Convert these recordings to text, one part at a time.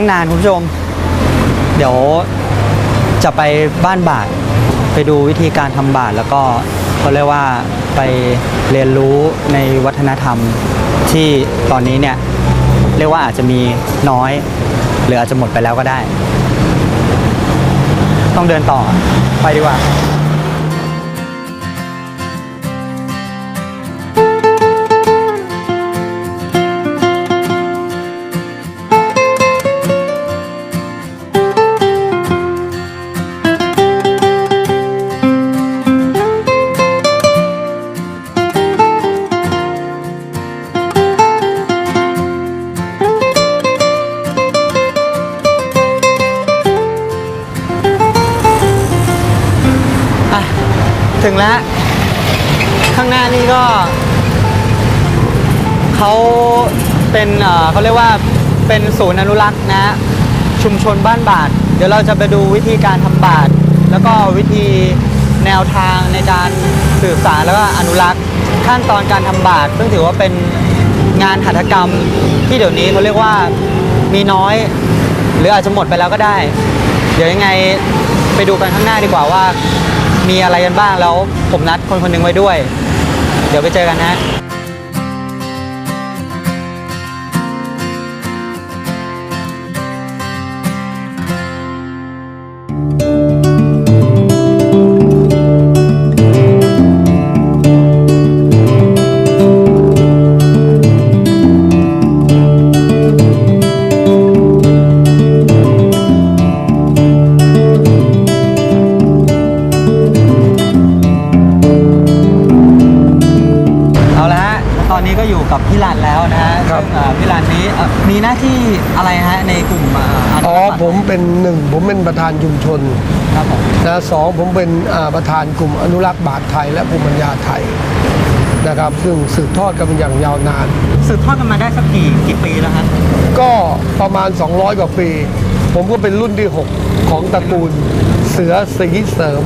งนานคุณผู้ชม เดี๋ยวจะไปบ้านบาทไปดูวิธีการทำบาทแล้วก็เขาเรียกว่าไปเรียนรู้ในวัฒนธรรมที่ตอนนี้เนี่ยเรียกว่าอาจจะมีน้อย หรืออาจจะหมดไปแล้วก็ได้ ต้องเดินต่อไปดีกว่า เป็นเขาเรียกว่าเป็นศูนย์อนุรักษ์นะชุมชนบ้านบาท เดี๋ยวเราจะไปดูวิธีการทำบาท แล้วก็วิธีแนวทางในการสื่อสารแล้วก็อนุรักษ์ขั้นตอนการทำบาท ซึ่งถือว่าเป็นงานหัตถกรรมที่เดี๋ยวนี้เขาเรียกว่ามีน้อย หรืออาจจะหมดไปแล้วก็ได้ เดี๋ยวยังไงไปดูกันข้างหน้าดีกว่าว่า มีอะไรกันบ้างแล้วผมนัดคนคนหนึงไว้ด้วย เดี๋ยวไปเจอกันนะ นนี้เอ่อมีหน้าที่อะไรฮะในกลุ่มอ่าอนุอ๋อรักษ์ผมเป็นหนึ่งผมเป็นประธานชุมชนครับผมนะสองผมเป็นอ่าประธานกลุ่มอนุรักษ์บาทไทย และภูมิปัญญาไทยนะครับซึ่งสืบทอดกันมาอย่างยาวนาน สืบทอดกันมาได้สักกี่กี่ปีแล้วฮะก็ประมาณ 200 กว่าปี ผมก็เป็นรุ่นที่ 6 ของตระกูลเสือสีเสริม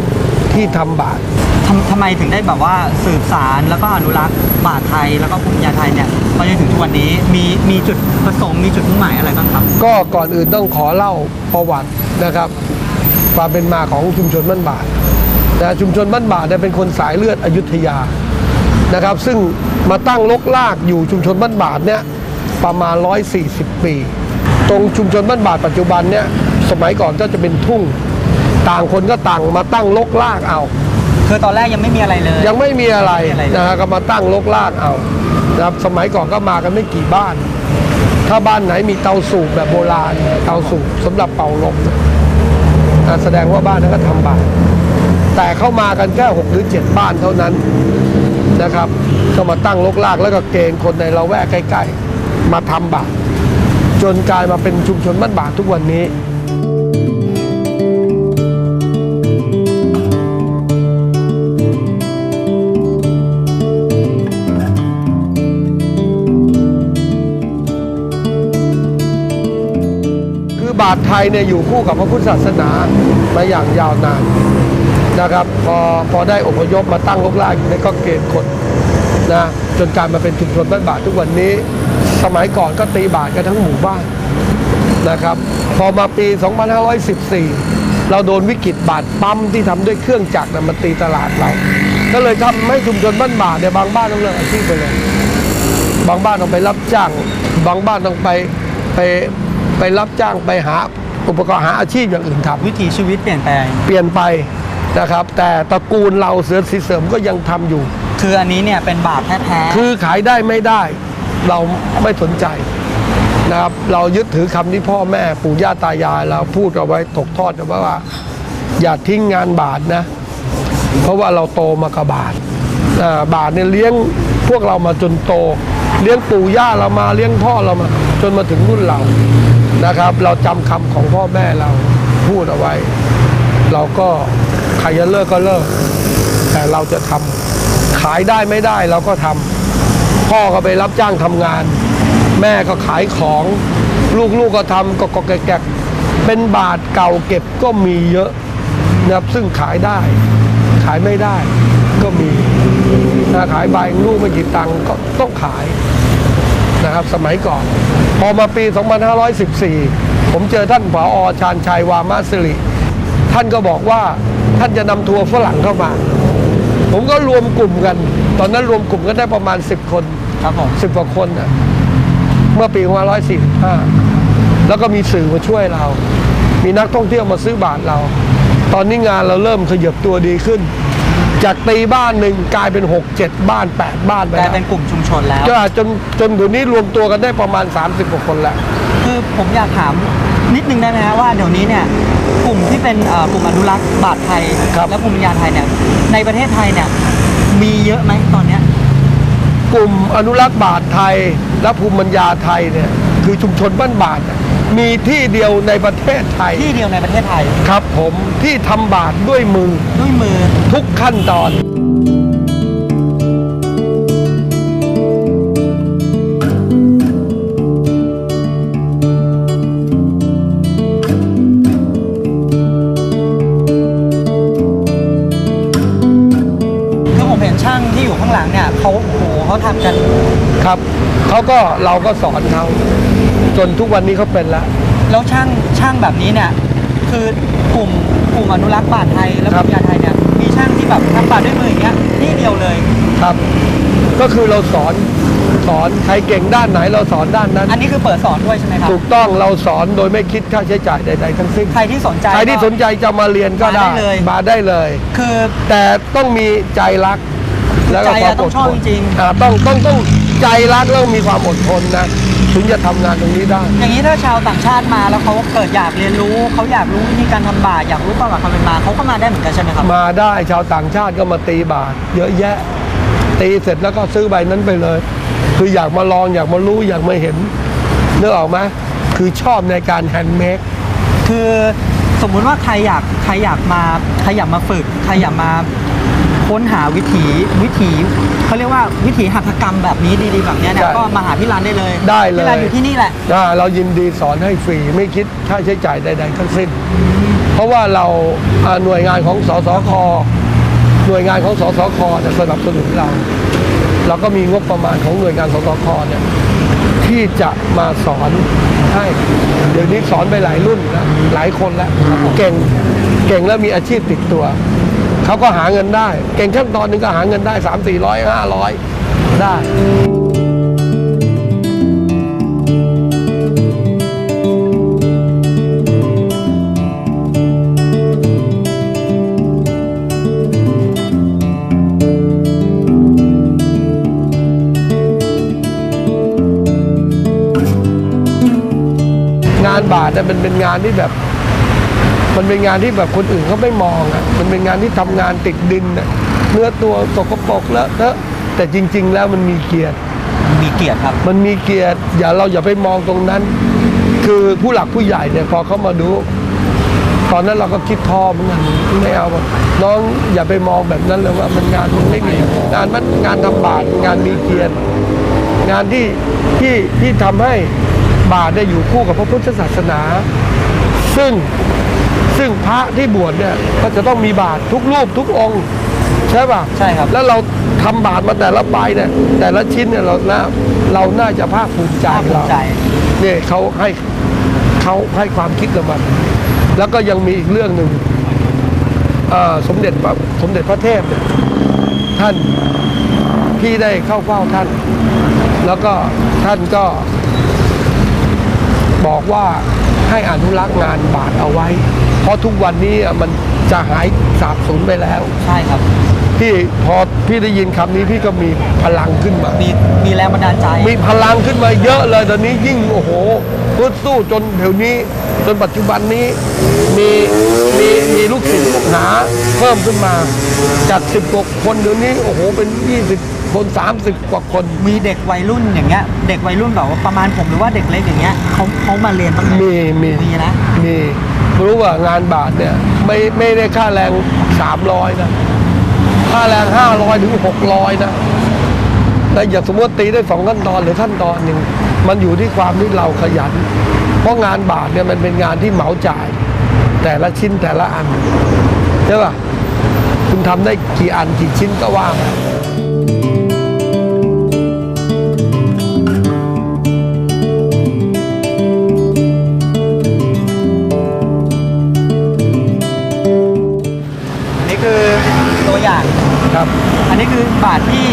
ที่ทำบาท ทำทำไมถึงได้แบบว่าสืบสารแล้วก็อนุรักษ์บาไทยแล้วก็ภูมิปัญญาไทยเนี่ยมาจนถึงทุกวันนี้มีมีจุดประสงค์มีจุดมุ่งหมายอะไรบ้างครับ ก็ก่อนอื่นต้องขอเล่าประวัตินะครับ ความเป็นมาของชุมชนบ้านบาทนะชุมชนบ้านบาทเนี่ยเป็นคนสายเลือดอยุธยานะครับ ซึ่งมาตั้งลกลากอยู่ชุมชนบ้านบาทเนี่ยประมาณ 140 ปี ตรงชุมชนบ้านบาทปัจจุบันเนี่ยสมัยก่อนก็จะเป็นทุ่ง ต่างคนก็ต่างมาตั้งลกลากเอา คือตอนแรกยังไม่มีอะไรเลย ยังไม่มีอะไรไม่มีอะไรเลยนะฮะก็มาตั้งลกลากเอานะครับสมัยก่อนก็มากันไม่กี่บ้าน ถ้าบ้านไหนมีเตาสูบแบบโบราณ เตาสูบสำหรับเป่าลมนะแสดงว่าบ้านนั้นก็ทำบาปแต่เข้ามากันแค่หกหรือเจ็ดบ้านเท่านั้นนะครับ ก็มาตั้งลกลากแล้วก็เกณฑ์คนในละแวกใกล้ ๆ มาทำบาปจนกลายมาเป็นชุมชนบ้านบาททุกวันนี้ ทไทยเนี่ยอยู่คู่กับพระพุทธศาสนามาอย่างยาวนานนะครับพอพอได้อพยพมาตั้งลกลากอยู่ในก็เกณฑ์คนนะจนกลายมาเป็นชุมชนบ้านบาททุกวันนี้ สมัยก่อนก็ตีบาทกันทั้งหมู่บ้านนะครับพอมาปี 2514 เราโดนวิกฤตบาทปั๊มที่ทำด้วยเครื่องจักรนะมาตีตลาดเรา ก็เลยทำให้ชุมชนบ้านบาทเนี่ยบางบ้านต้องเลิกอาชีพไปเลย บางบ้านต้องไปรับจ้าง บางบ้านต้องไปไป รับจ้างไปหาอุปกรณ์หาอาชีพอย่างอื่นทำวิถีชีวิตเปลี่ยนแปลง เปลี่ยนไปนะครับ แต่ตระกูลเราเสือสีเสริมก็ยังทำอยู่ คืออันนี้เนี่ยเป็นบาทแท้ๆคือขายได้ไม่ได้ เราไม่สนใจนะครับ เรายึดถือคำที่พ่อแม่ปู่ย่าตายายเราพูดเอาไว้ตกทอดเอาไว้ว่า อย่าทิ้งงานบาทนะ เพราะว่าเราโตมากับบาทอ่าบาทเนี่ยเลี้ยงพวกเรามาจนโต เลี้ยงปู่ย่าเรามาเลี้ยงพ่อเรามา จนมาถึงรุ่นเรา นะครับ เราจำคำของพ่อแม่เราพูดเอาไว้ เราก็ใครจะเลิกก็เลิก แต่เราจะทำขายได้ไม่ได้เราก็ทำพ่อก็ไปรับจ้างทำงาน แม่ก็ขายของ ลูกๆก็ทำก็ก็แกกๆเป็นบาทเก่าเก็บก็มีเยอะนะครับซึ่งขายได้ ขายไม่ได้ก็มีถ้าขายใบลูกไม่กี่ตังก็ต้องขาย นะครับสมัยก่อน พอมาปี 2514 ผมเจอท่านผอชาญชัยวามาสิริ ท่านก็บอกว่าท่านจะนำทัวร์ฝรั่งเข้ามา ผมก็รวมกลุ่มกัน ตอนนั้นรวมกลุ่มกันได้ประมาณ 10 คนครับผมสิบกว่าคนน่ะเมื่อปี2545 แล้วก็มีสื่อมาช่วยเรา มีนักท่องเที่ยวมาซื้อบาทเรา ตอนนี้งานเราเริ่มขยับตัวดีขึ้น จากตีบ้านหนึ่งกลายเป็น 6 7 บ้าน 8 บ้านไปกลายแล้วเป็นกลุ่มชุมชนแล้ว ก็จนจนเดี๋ยวนี้รวมตัวกันได้ประมาณ 30กว่าคนแล้วคือผมอยากถามนิดนึงได้ไหมฮะว่าเดี๋ยวนี้เนี่ยกลุ่มที่เป็นเอ่อกลุ่มอนุรักษ์บาทไทยครับและภูมิปัญญาไทยเนี่ยในประเทศไทยเนี่ยมีเยอะไหมตอนเนี้ยกลุ่มอนุรักษ์บาทไทย และภูมิปัญญาไทยเนี่ยคือชุมชนบ้านบาทน่ะมีที่เดียวในประเทศไทย ที่เดียวในประเทศไทยครับผมที่ทำบาทด้วยมือด้วย มือทุกขั้นตอน คือผมเห็นช่างที่อยู่ข้างหลังเนี่ยเขาโอ้โหเขาทำกัน ครับเขาก็เราก็สอนเขาจนทุกวันนี้เขาเป็นแล้วแล้วช่างช่างแบบนี้เนี่ย คือกลุ่มกลุ่มอนุรักษ์บาทไทยและครัภูบ มิปัญญาไทยเนี่ยมีช่างที่แบบทำบาทด้วยมืออย่างเงี้ยที่เดียวเลย ครับ ก็คือเราสอนสอนใครเก่งด้านไหนเราสอนด้านนั้น อันนี้คือเปิดสอนด้วยใช่ไหมครับ ถูกต้องเราสอนโดยไม่คิดค่าใช้จ่ายใด ๆ ทั้งสิ้นใครที่สนใจ ใครที่ก็สนใจจะมาเรียนก็มาได้ได้เลย มาได้เลย คือแต่ต้องมีใจรัก แล้วก็ใจความอะต้อองดชอบทนจริง อ่าต้องต้องต้องใจรักแล้วมีความอดทนนะ ถึงจะทำงานตรงนี้ได้ อย่างนี้ถ้าชาวต่างชาติมาแล้วเขาเกิดอยากเรียนรู้เขาอยากรู้วิธีการทำบาทอยากรู้ประวัติความเป็นมาเขาก็มาได้เหมือนกันใช่ไหมครับมาได้ชาวต่างชาติก็มาตีบาทเยอะแยะ ตีเสร็จแล้วก็ซื้อใบนั้นไปเลย คืออยากมาลองอยากมารู้อยากมาเห็นนึกออกไหมคือชอบในการแฮนด์เมดคือสมมุติว่าใครอยากใครอยากมาใครอยากมาฝึก ใครอยากมา ค้นหาวิถีวิถีเขาเรียกว่าวิถีหัตถกรรมแบบนี้ดีๆแบบเนี้ยเนี่ยก็มาหาพี่รันได้เลยได้เลย พี่รันอยู่ที่นี่แหละอ่าเรายินดีสอนให้ฟรีไม่คิดค่าใช้จ่ายใด ๆ ทั้งสิ้น เพราะว่าเราอ่าหน่วยงานของสสคหน่วยงานของสสคเนี่ยสนับสนุนเรา เราก็มีงบประมาณของหน่วยงานสสคเนี่ยที่จะมาสอนให้เดี๋ยวนี้สอนไปหลายรุ่นแล้วหลายคนแล้วเก่งเก่งแล้วมีอาชีพติดตัว เขาก็หาเงินได้ เก่งขั้นตอนหนึ่งก็หาเงินได้สามสี่ร้อยห้าร้อยได้งานบาทเนี่ยมันเป็นงานที่แบบ มันเป็นงานที่แบบคนอื่นเขาไม่มองอะมันเป็นงานที่ทำงานติดดินอะเนื้อตัวสกปรกเลอะเทอะแต่จริง ๆ แล้วมันมีเกียรติมีเกียรติครับ มันมีเกียรติอย่าเราอย่าไปมองตรงนั้น คือผู้หลักผู้ใหญ่เนี่ยพอเขามาดู ตอนนั้นเราก็คิดท้อเหมือนกันไม่เอาบอกน้องอย่าไปมองแบบนั้นเลยว่ามันงานมันไม่มีงานมันงานทำบาปงานมีเกียรติงานที่ที่ที่ทำให้บาทได้อยู่คู่กับพระพุทธศาสนา ซึ่ง ซึ่งพระที่บวชเนี่ยก็จะต้องมีบาททุกรูปทุกองค์ ใช่ป่ะใช่ครับ แล้วเราทำบาทมาแต่ละใบเนี่ยแต่ละชิ้นเนี่ยเราน่าเราน่าจะภาคภูมิใจภาคภูเรามิใจเนี่ยเขาให้เขาให้ความคิดกับมัน แล้วก็ยังมีอีกเรื่องหนึ่งเอ่อสมเด็จพระสมเด็จพระเทพเนี่ยท่านพี่ได้เข้าเฝ้าท่าน แล้วก็ท่านก็ บอกว่าให้อนุรักษ์งานบาทเอาไว้ เพราะทุกวันนี้อะมันจะหายสาบสูญไปแล้ว ใช่ครับ พี่พอพี่ได้ยินคำนี้พี่ก็มีพลังขึ้นมา มีมีแรงบันดาลใจ มีพลังขึ้นมาเยอะเลยตอนนี้ยิ่งโอ้โหพูดสู้จนเดี๋ยวนี้ จนปัจจุบันนี้มีมีมีลูกศิษย์ลูกหาเพิ่มขึ้นมาจากสิบกว่าคนเดี๋ยวนี้โอ้โหเป็นยี่สิบคนสามสิบกว่าคน มีเด็กวัยรุ่นอย่างเงี้ย เด็กวัยรุ่นแบบว่าประมาณผมหรือว่าเด็กเล็กอย่างเงี้ยเขาเขามาเรียนบ้างไหมมีมีมีนะมี รู้ว่างานบาทเนี่ยไม่ไม่ได้ค่าแรงสามร้อยนะ ค่าแรงห้าร้อยถึงหกร้อยนะแต่อย่าสมมติตีได้สองขั้นตอนหรือขั้นตอนหนึ่งมันอยู่ที่ความที่เราขยัน เพราะงานบาทเนี่ยมันเป็นงานที่เหมาจ่าย แต่ละชิ้นแต่ละอันใช่ป่ะคุณทำได้กี่อันกี่ชิ้นก็ว่าม คือตัวอย่าง ครับ อันนี้คือบาทที่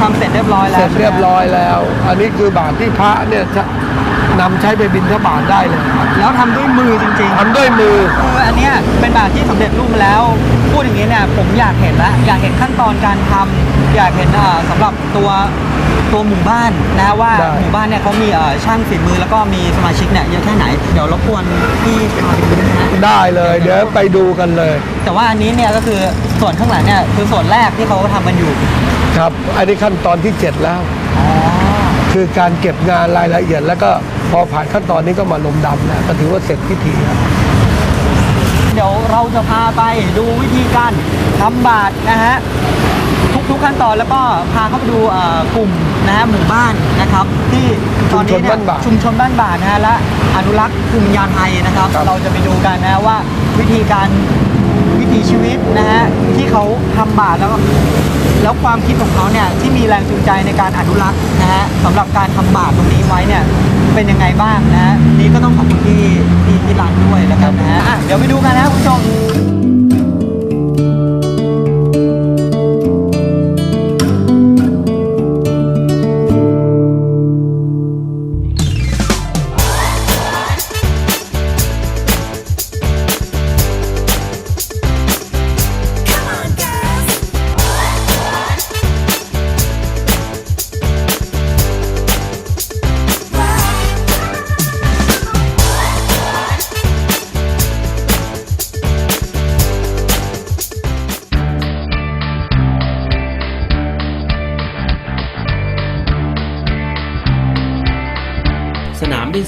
ทำเสร็จเรียบร้อยแล้วเสร็จเรียบร้อยแล้ว อันนี้คือบาทที่พระเนี่ยจะนำใช้ไปบิณฑบาตได้เลยครับแล้วทำด้วยมือจริงๆ ทำด้วยมือ คืออันเนี้ยเป็นบาทที่สำเร็จรูปมาแล้ว พูดอย่างนี้เนี่ยผมอยากเห็นละอยากเห็นขั้นตอนการทำอยากเห็นเอ่อสำหรับตัว ตัวหมู่บ้านนะฮะว่าได้ หมู่บ้านเนี่ยเขามีเอ่อช่างฝีมือแล้วก็มีสมาชิกเนี่ยเยอะแค่ไหน เดี๋ยวรบกวนพี่พาไปดูนะฮะ ได้เลยเดี๋ยวไปดูกันเลยแต่ว่าอันนี้เนี่ยก็คือส่วนข้างหลังเนี่ยคือส่วนแรกที่เขาทำกันอยู่ ครับ อันนี้ขั้นตอนที่ 7 แล้ว อ๋อ คือการเก็บงานรายละเอียด แล้วก็พอผ่านขั้นตอนนี้ก็มาลมดำแล้วก็ถือว่าเสร็จพิธีครับ เดี๋ยวเราจะพาไปดูวิธีการทำบาทนะฮะ ทุกๆขั้นตอนแล้วก็พาเข้าไปดูเอ่อกลุ่มนะฮะหมู่บ้านนะครับ ที่ตอนนี้เนี่ยชุมชนบ้านบาทชุมชนบ้านบาทนะฮะและอนุรักษ์กลุ่มยานไทยนะครับ ครับ เราจะไปดูกันนะฮะว่าวิธีการวิถีชีวิตนะฮะที่เขาทำบาทแล้วก็แล้วความคิดของเขาเนี่ยที่มีแรงจูงใจในการอนุรักษ์นะฮะสำหรับการทำบาทตรงนี้ไว้เนี่ยเป็นยังไงบ้างนะฮะนี่ก็ต้องขอบคุณที่ที่ที่ร้านด้วยแล้วกันนะฮะอะเดี๋ยวไปดูกันนะคุณผู้ชม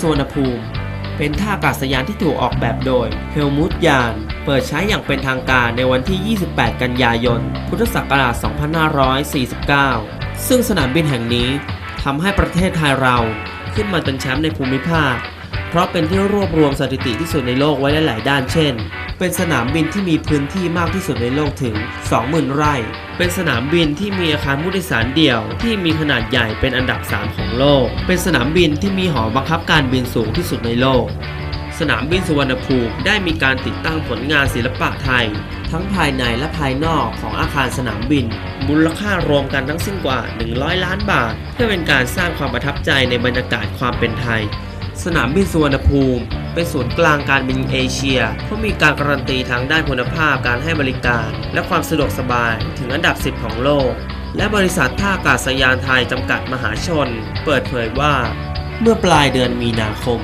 สุวรรณภูมิ เป็นท่าอากาศยานที่ถูกออกแบบโดยเฮลมุตยาน เปิดใช้อย่างเป็นทางการในวันที่ 28 กันยายน พุทธศักราช 2549 ซึ่งสนามบินแห่งนี้ทำให้ประเทศไทยเราขึ้นมาเป็นแชมป์ในภูมิภาค เพราะเป็นที่รวบรวมสถิติที่สุดในโลกไว้หลายๆด้านเช่น เป็นสนามบินที่มีพื้นที่มากที่สุดในโลกถึง 20,000 ไร่ เป็นสนามบินที่มีอาคารผู้โดยสารเดี่ยว ที่มีขนาดใหญ่เป็นอันดับ 3 ของโลก เป็นสนามบินที่มีหอบังคับการบินสูงที่สุดในโลก สนามบินสุวรรณภูมิได้มีการติดตั้งผลงานศิลปะไทย ทั้งภายในและภายนอกของอาคารสนามบิน มูลค่ารวมกันทั้งสิ้นกว่า 100 ล้านบาท เพื่อเป็นการสร้างความประทับใจในบรรยากาศความเป็นไทย สนามบินสุวรรณภูมิ เป็นศูนย์กลางการบินเอเชีย เพราะมีการการันตีทางด้านคุณภาพการให้บริการ และความสะดวกสบายถึงอันดับ 10 ของโลก และบริษัทท่าอากาศยานไทยจำกัดมหาชน เปิดเผยว่า เมื่อปลายเดือนมีนาคม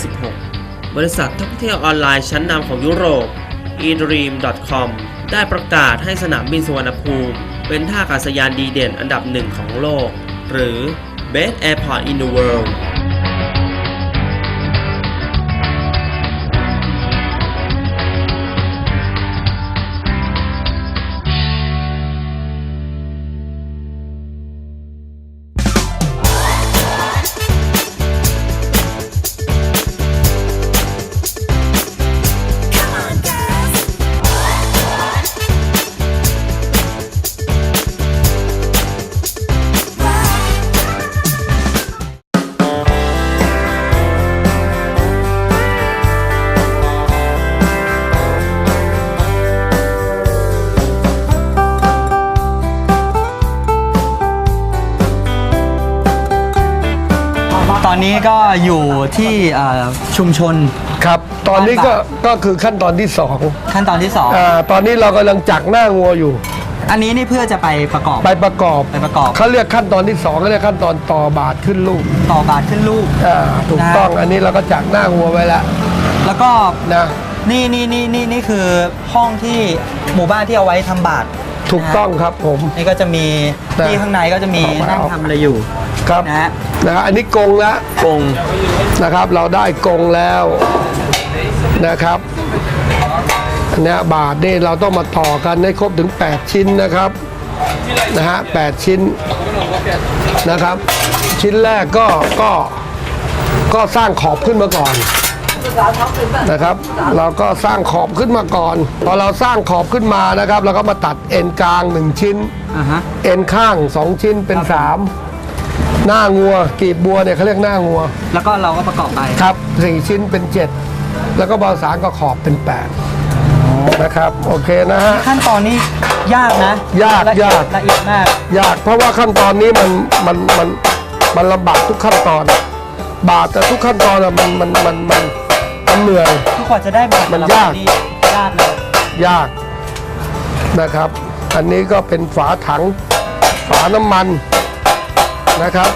2556 บริษัทท่องเที่ยวออนไลน์ชั้นนำของยุโรป eDream.com ได้ประกาศให้สนามบินสุวรรณภูมิ เป็นท่าอากาศยานดีเด่นอันดับหนึ่งของโลก หรือ Best Airport in the World ก็อยู่ที่เอ่อชุมชน ครับ ตอนนี้ก็ก็คือขั้นตอนที่สองขั้นตอนที่สองอ่าตอนนี้เรากำลังจักหน้างัวอยู่ อันนี้นี่เพื่อจะไปประกอบ ไปประกอบไปประกอบ เขาเรียกขั้นตอนที่สองเขาเรียกขั้นตอนต่อบาทขึ้นลูกต่อบาทขึ้นลูก อ่าถูกต้องนะอันนี้เราก็จักหน้างัวไว้แล้วแล้วก็นะนี่นี่นี่นี่นี่คือห้องที่หมู่บ้านที่เอาไว้ทำบาทถูกต้องครับผม นี่ก็จะมีนะที่ข้างในก็จะมีออกมานั่งออกทำอะไรอยู่ ครับนะฮะนะครับอันนี้กงแล้วกงนะครับ เราได้กงแล้วนะครับอันเนี้ยบาทนี่เราต้องมาต่อกันให้ครบถึง 8 ชิ้นนะครับนะฮะแปดชิ้นนะครับ ชิ้นแรกก็ก็ก็สร้างขอบขึ้นมาก่อนนะครับ เราก็สร้างขอบขึ้นมาก่อนพอเราสร้างขอบขึ้นมานะครับ เราก็มาตัดเอ็นกลางหนึ่งชิ้นอ่าฮะเอ็นข้างสองชิ้นเป็นสาม หน้างัวกรีบบัวเนี่ยเขาเรียกหน้างัวแล้วก็เราก็ประกอบไปครับสี่ชิ้นเป็นเจ็ดแล้วก็บอลสารก็ขอบเป็นแปดอ๋อนะครับโอเคนะฮะ ขั้นตอนนี้ยากนะยากละเอีดยากละเอียดมาก ยากเพราะว่าขั้นตอนนี้มันมันมันมันลำบากทุกขั้นตอนบาปแต่ทุกขั้นตอนอะมันมันมันมันมันเหนื่อย ทุกกว่าจะได้บาทมันแต่ละยากใบนี่ยากเลยยากนะครับ อันนี้ก็เป็นฝาถัง ฝาน้ำมัน นะครับ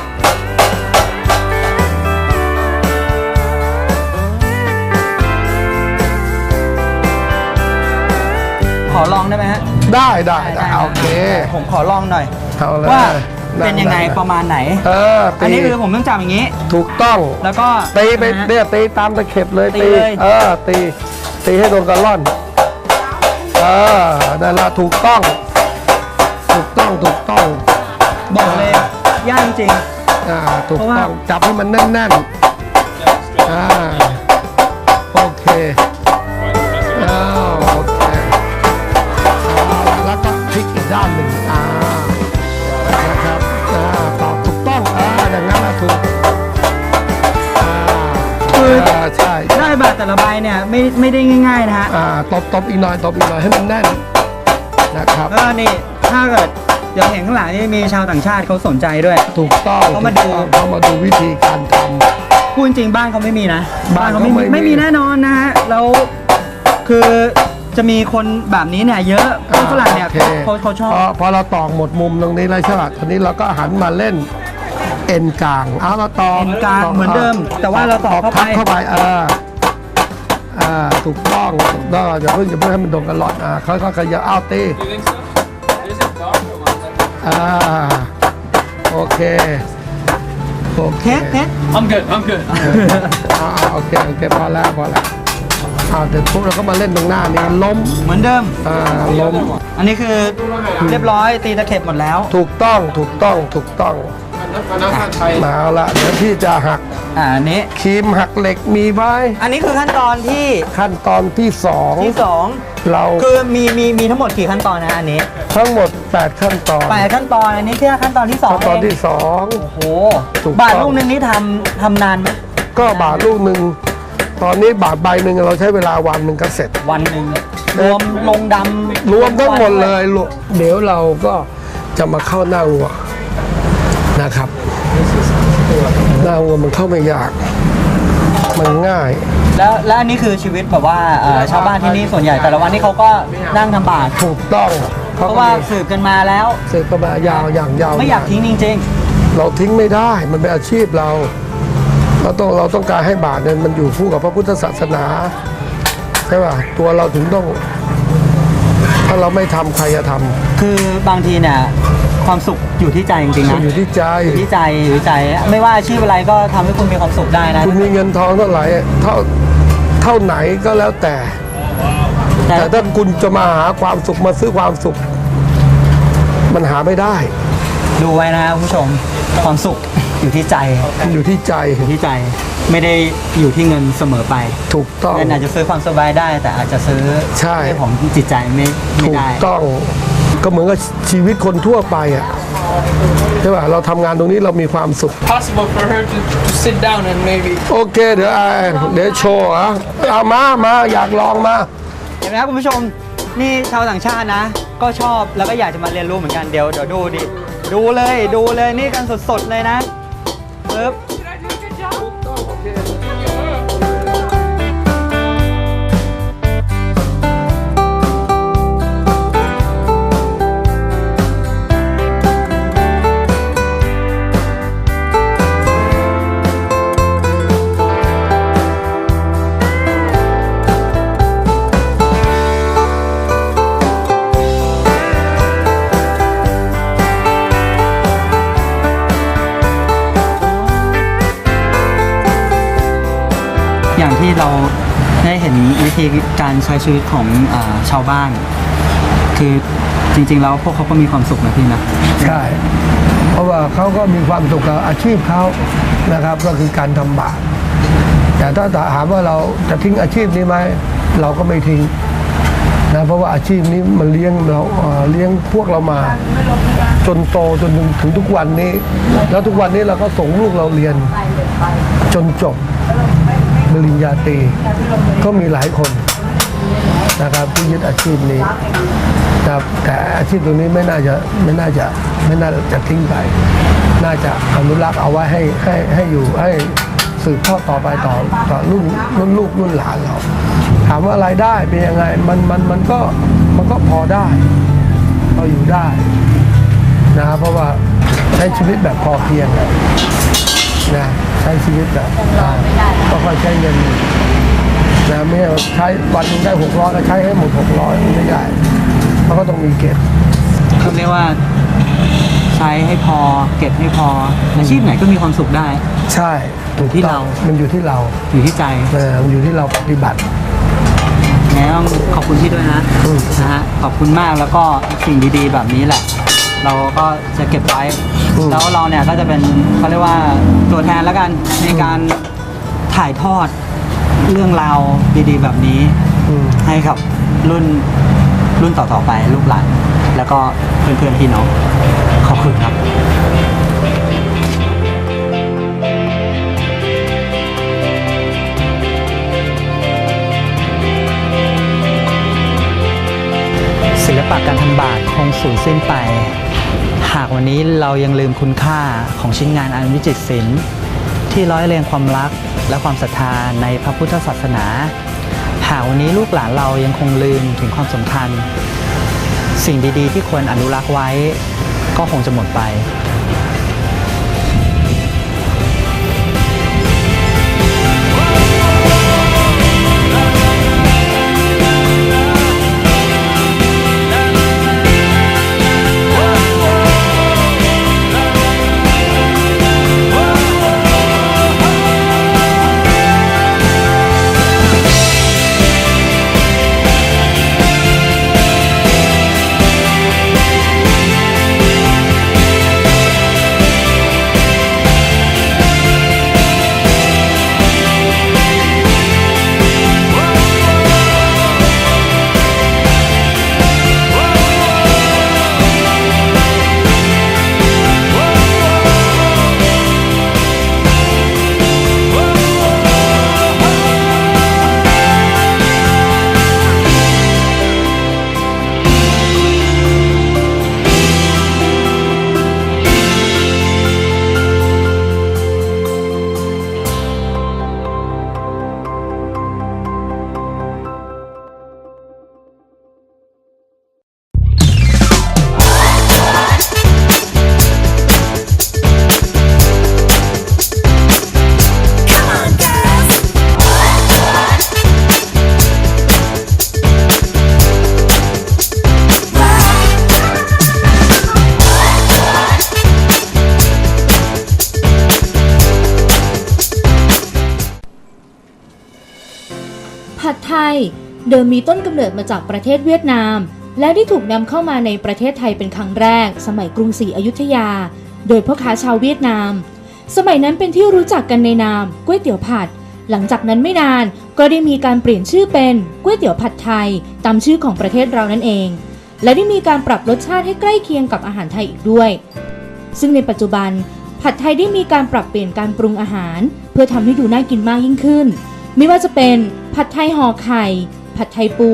ขอลองได้ไหมฮะ ได้ได้ได้รับโอเค ผมขอลองหน่อยเอาเลยว่าเป็นยังไงด้ประมาณไหน เอออันตีนี้คือผมต้องจับอย่างนี้ ถูกต้อง แล้วก็ตีไปนะฮะเนี่ยตีตามตะเข็บเลยตีเลยเออตี ตีให้โดนกระล่อน เออนั่นละถูกต้อง ถูกต้องถูกต้อง บอกเลย ยากจริง อ่าถูกเพราะว่าต้องจับให้มันแน่นๆอ่าโอเคอ้าวโอเคเอาละแล้วก็พลิกอีกด้านหนึ่งอ่านะครับอ่าตอบถูกต้องอ่าอย่างนั้นนะถูกอ่าคืออ่าใช่ได้บาทแต่ละใบเนี่ยไม่ไม่ได้ง่ายๆนะฮะอ่าตบตบอีกหน่อยตบอีกหน่อยให้มันแน่นนะครับแล้วก็นี่ถ้าเกิด เดี๋ยวเห็นข้างหลังนี่มีชาวต่างชาติเขาสนใจด้วย ถูกต้องเขามาถูกต้องดู เขามาดูวิธีการทพูดจริงบ้านเขาไม่มีนะบ้านเขาเขาไม่ไม่มีมีไม่มีแน่นอนนะฮะแล้วคือจะมีคนแบบนี้เนี่ยเยอะำพวกฝรั่งเนี่ยโอคเขาเขาชอบพพอเราตอกหมดมุมตรงนี้แล้วใช่ป่ะตอนนี้เราก็หันมาเล่นเอ็นกลางเอาเราตอกเอ็นกลางตเหมือนเดิม แต่ว่าเราตอกเข้าไปทับเข้าไปอ่าอ่าถูกต้องถูกต้องอย่าเพิ่งอย่าเพิ่งให้มันโดนกันหลอดอ่าค่อยๆขยับอ้าวตี You think so? อ่าโอเคโอเคเทสเทส I'm good. I'm good. อ่าอ่าโอเคโอเคพอแล้วพอแล้วอ่าเดี๋ยวพวกเราก็มาเล่นตรงหน้านี้ล้มเหมือนเดิม อ่าล้ม อันนี้คือเรียบร้อยตีตะเข็บหมดแล้ว ถูกต้องถูกต้องถูกต้อง มาเอาละเดี๋ยวพี่จะหักอ่าอันนี้ ครีมหักเหล็กมีไว้อันนี้คือขั้นตอนที่ขั้นตอนที่สองที่สองเราคือมีมีมีทั้งหมดกี่ขั้นตอนนะอันนี้ทั้งหมด 8 ขั้นตอนแปดขั้นตอนอันนี้แค่ขั้นตอนที่สองขั้นตอนเองที่สอง โอ้โหถูกต้อง บาทลูกนึงนี่ทำทำนานไหมก็บาทลูกหนึ่งตอนนี้บาทใบหนึ่งเราใช้เวลาวันหนึ่งก็เสร็จ วันหนึ่งรวมลงดำรวมทั้งหมดเลยรวมเดี๋ยวเราก็จะมาเข้าหน้าวัว นะครับหน้าวัวมันเข้าไม่ยาก มันง่าย แล้วแล้วอันนี้คือชีวิตแบบว่าเอ่อชาวบ้านที่นี่ส่วนใหญ่แต่ละวันนี่เขาก็นั่งทำบาตรถูกต้องเพราะว่าสืบกันมาแล้ว เสร็จก็มายาวอย่างยาวไม่อยากทิ้งจริง เราทิ้งไม่ได้มันเป็นอาชีพเรา เราต้องเราต้องการให้บาทเนี่ยมันอยู่คู่กับพระพุทธศาสนาใช่ป่ะตัวเราถึงต้อง ถ้าเราไม่ทำใครจะทๆคือบางทีเนี่ยความสุขอยู่ที่ใจจริงๆำนะอยู่ที่ใจ อยู่ที่ใจอยู่ที่ใจ ไม่ว่าอาชีพอะไรก็ทำให้คุณมีความสุขได้นะ คุณมีเงินทองเท่าไหร่เท่าเท่าไหนก็แล้วแต่ แต่แต่ถ้าคุณจะมาหาความสุขมาซื้อความสุข มันหาไม่ได้ ดูไว้นะคุณผู้ชมความสุขอยู่ที่ใจมันอยู่ที่ใจ อยู่ที่ใจ ไม่ได้อยู่ที่เงินเสมอไปถูกต้อง เงินอาจจะซื้อความสบายได้ แต่อาจจะซื้อใช่ เรื่องของจิตใจไม่ไม่ถูกได้ ต้องก็เหมือนกับชีวิตคนทั่วไปอะใช่ป่ะเราทำงานตรงนี้เรามีความสุข Possible for her to, to sit down and maybe โอเค เดี๋ยวอ่าเดี๋ยวโชว์อะเอามามาอยากลองมา เห็นไหมครับคุณผู้ชมนี่ชาวต่างชาตินะ ก็ชอบแล้วก็อยากจะมาเรียนรู้เหมือนกันเดี๋ยวเดี๋ยวดูดิดูเลยดูเลยนี่กันสดๆเลยนะปึ๊บ ที่เราได้เห็นวิธีการใช้ชีวิตของอชาวบ้าน คือจริง ๆ แล้วพวกเขาก็มีความสุขนะพี่นะใช่เพราะว่าเขาก็มีความสุขกับอาชีพเขานะครับก็คือการทำบาปแต่ถ้าถามว่าเราจะทิ้งอาชีพนี้ไหมเราก็ไม่ทิ้งนะเพราะว่าอาชีพนี้มันเลี้ยงเราเลี้ยงพวกเรามา จนโตจนถึงทุกวันนี้ แล้วทุกวันนี้เราก็ส่งลูกเราเรียน จนจบ ปริญญาตรีก็มีหลายคนนะครับที่ยึดอาชีพนี้นะครับแต่อาชีพตรงนี้ไม่น่าจะไม่น่าจะไม่น่าจะทิ้งไป น่าจะอนุรักษ์เอาไว้ให้ให้ให้อยู่ให้สืบทอดต่อไปต่อต่อรุ่นรุ่นลูกรุ่นหลานเราถามว่ารายได้เป็นยังไงมันมันมันก็มันก็พอได้พออยู่ได้นะครับเพราะว่าใช้ชีวิตแบบพอเพียงนะ ใช้ชีวิตแบบอ่าก็ค่อยใช้เงินนะไม่ใช่ว่าใช้วันหนึงได้หกร้อยแล้วใช้ให้หมดหกร้อยไม่ได้เขาก็ต้องมีเก็บเขาเรียกว่าใช้ให้พอเก็บให้พออาชีพไหนก็มีความสุขได้ ใช่อยู่ที่เรา มันอยู่ที่เราอยู่ที่ใจเออมันอยู่ที่เราปฏิบัติไงต้องขอบคุณพี่ด้วยนะอืมนะฮะขอบคุณมากแล้วก็สิ่งดีๆ แบบนี้แหละ เราก็จะเก็บไว้แล้วเราเนี่ยก็จะเป็นเขาเรียกว่าตัวแทนแล้วกันในการถ่ายทอดเรื่องราวดีๆ แบบนี้ อืม ให้กับรุ่นรุ่นต่อๆไปลูกหลานแล้วก็เพื่อนๆพี่น้องขอบคุณครับ ศิลปะการทำบาทคงสูญสิ้นไป หากวันนี้เรายังลืมคุณค่าของชิ้นงานอันวิจิตรศิลป์ที่ร้อยเรียงความรักและความศรัทธาในพระพุทธศาสนา หากวันนี้ลูกหลานเรายังคงลืมถึงความสำคัญ สิ่งดีๆ ที่ควรอนุรักษ์ไว้ก็คงจะหมดไป เดิมมีต้นกำเนิดมาจากประเทศเวียดนาม และได้ถูกนำเข้ามาในประเทศไทยเป็นครั้งแรก สมัยกรุงศรีอยุธยา โดยพ่อค้าชาวเวียดนาม สมัยนั้นเป็นที่รู้จักกันในนามก๋วยเตี๋ยวผัด หลังจากนั้นไม่นานก็ได้มีการเปลี่ยนชื่อเป็นก๋วยเตี๋ยวผัดไทย ตามชื่อของประเทศเรานั่นเอง และได้มีการปรับรสชาติให้ใกล้เคียงกับอาหารไทยอีกด้วย ซึ่งในปัจจุบัน ผัดไทยได้มีการปรับเปลี่ยนการปรุงอาหาร เพื่อทำให้ดูน่ากินมากยิ่งขึ้น ไม่ว่าจะเป็นผัดไทยห่อไข่ ผัดไทยปู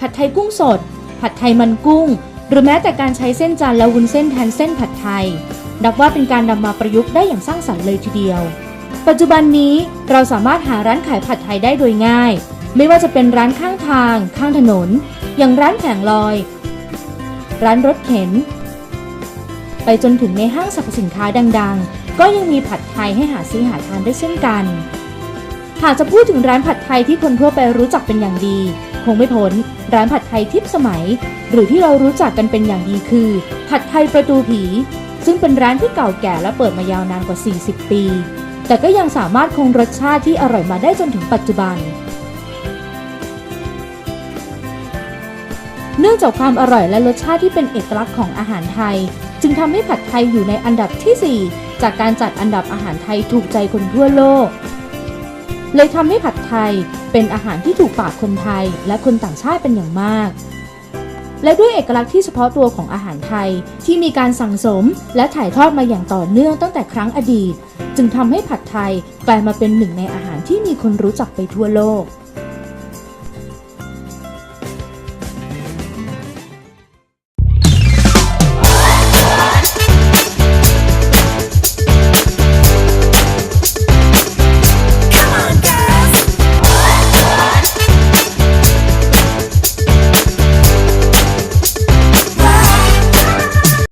ผัดไทยกุ้งสด ผัดไทยมันกุ้ง หรือแม้แต่การใช้เส้นจานและวุ้นเส้นแทนเส้นผัดไทย นับว่าเป็นการนำมาประยุกต์ได้อย่างสร้างสรรค์เลยทีเดียว ปัจจุบันนี้เราสามารถหาร้านขายผัดไทยได้โดยง่าย ไม่ว่าจะเป็นร้านข้างทาง ข้างถนน อย่างร้านแผงลอย ร้านรถเข็น ไปจนถึงในห้างสรรพสินค้าดัง ๆ ก็ยังมีผัดไทยให้หาซื้อหาทานได้เช่นกัน หากจะพูดถึงร้านผัดไทยที่คนทั่วไปรู้จักเป็นอย่างดี คงไม่พ้นร้านผัดไทยทิพสมัย หรือที่เรารู้จักกันเป็นอย่างดีคือ ผัดไทยประตูผี ซึ่งเป็นร้านที่เก่าแก่และเปิดมายาวนานกว่า 40 ปี แต่ก็ยังสามารถคงรสชาติที่อร่อยมาได้จนถึงปัจจุบัน เนื่องจากความอร่อยและรสชาติที่เป็นเอกลักษณ์ของอาหารไทย จึงทำให้ผัดไทยอยู่ในอันดับทีสี่4 จากการจัดอันดับอาหารไทยถูกใจคนทั่วโลก เลยทำให้ผัดไทยเป็นอาหารที่ถูกปากคนไทยและคนต่างชาติเป็นอย่างมาก และด้วยเอกลักษณ์ที่เฉพาะตัวของอาหารไทยที่มีการสั่งสมและถ่ายทอดมาอย่างต่อเนื่องตั้งแต่ครั้งอดีต จึงทำให้ผัดไทยกลายมาเป็นหนึ่งในอาหารที่มีคนรู้จักไปทั่วโลก